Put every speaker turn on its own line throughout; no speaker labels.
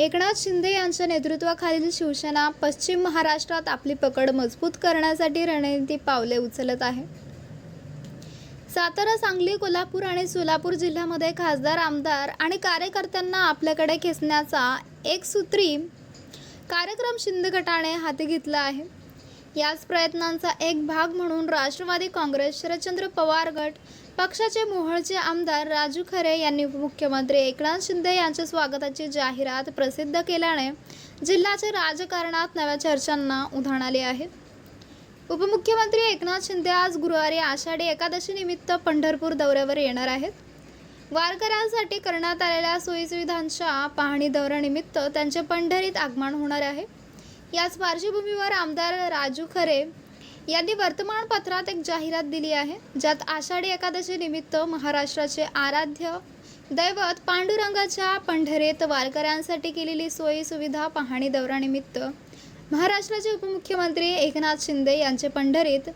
एकनाथ शिंदे यांच्या नेतृत्वाखालील शिवसेना पश्चिम महाराष्ट्रात आपली पकड मजबूत करण्यासाठी रणनीती पावले उचलत आहे. सातारा सांगली कोल्हापूर आणि सोलापूर जिल्ह्यामध्ये खासदार आमदार आणि कार्यकर्त्यांना आपल्याकडे खेचण्याचा एक सूत्री कार्यक्रम शिंदे गटाने हाती घेतला आहे. याच प्रयत्नांचा एक भाग म्हणून राष्ट्रवादी काँग्रेस शरदचंद्र पवार गट पक्षाचे मोहळचे आमदार राजू खरे यांनी उपमुख्यमंत्री एकनाथ शिंदे यांच्या स्वागताची जाहिरात प्रसिद्ध केल्याने जिल्ह्याच्या राजकारणात नव्या चर्चांना उधाण आले आहे. उपमुख्यमंत्री एकनाथ शिंदे आज गुरुवारी आषाढी एकादशीनिमित्त पंढरपूर दौऱ्यावर येणार आहेत. वारकऱ्यांसाठी करण्यात आलेल्या सोयीसुविधांच्या पाहणी दौऱ्यानिमित्त त्यांचे पंढरीत आगमन होणार आहे. याच पार्श्वभूमीवर आमदार राजू खरे यांनी वर्तमानपत्रात एक जाहिरात दिली आहे ज्यात आषाढी एकादशी निमित्त महाराष्ट्राचे आराध्य दैवत पांडुरंगाच्या पंढरेत वारकऱ्यांसाठी केलेली सोयी सुविधा पाहणी दौऱ्यानिमित्त महाराष्ट्राचे उपमुख्यमंत्री एकनाथ शिंदे यांचे पंढरीत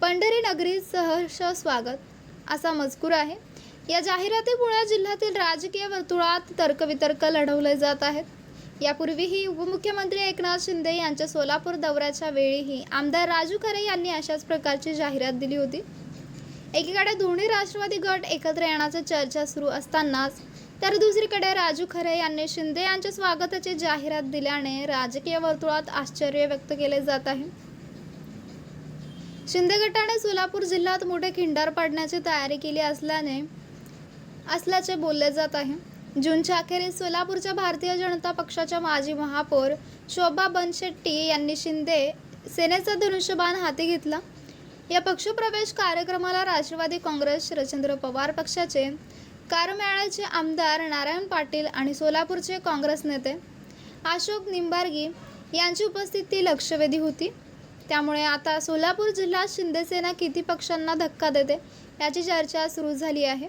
पंढरी नगरीत सहर्ष स्वागत असा मजकूर आहे. या जाहिरातीमुळे जिल्ह्यातील राजकीय वर्तुळात तर्कवितर्क लढवले जात आहेत. यापूर्वीही उपमुख्यमंत्री एकनाथ शिंदे यांच्या सोलापूर दौऱ्याच्या वेळीही आमदार राजू खरे यांनी अशाच प्रकारची जाहिरात दिली होती. एकीकडे दोन्ही राष्ट्रवादी गट एकत्र येण्याच्या चर्चा सुरू असतानाच तर दुसरीकडे राजू खरे यांनी शिंदे यांच्या स्वागताची जाहिरात दिल्याने राजकीय वर्तुळात आश्चर्य व्यक्त केले जात आहे. शिंदे गटाने सोलापूर जिल्ह्यात मोठे खिंडार पाडण्याची तयारी केली असल्याने असल्याचे बोलले जात आहे. जूनच्या अखेरीस सोलापूरच्या भारतीय जनता पक्षाच्या माजी महापौर शोभा बनशेट्टी यांनी शिंदे सेनेचा धनुष्यबाण हाती घेतला. या पक्षप्रवेश कार्यक्रमाला राष्ट्रवादी काँग्रेस शरदचंद्र पवार पक्षाचे कारमेळाचे आमदार नारायण पाटील आणि सोलापूरचे काँग्रेस नेते अशोक निंबार्गी यांची उपस्थिती लक्षवेधी होती. त्यामुळे आता सोलापूर जिल्ह्यात शिंदेसेना किती पक्षांना धक्का देते याची चर्चा सुरू झाली आहे.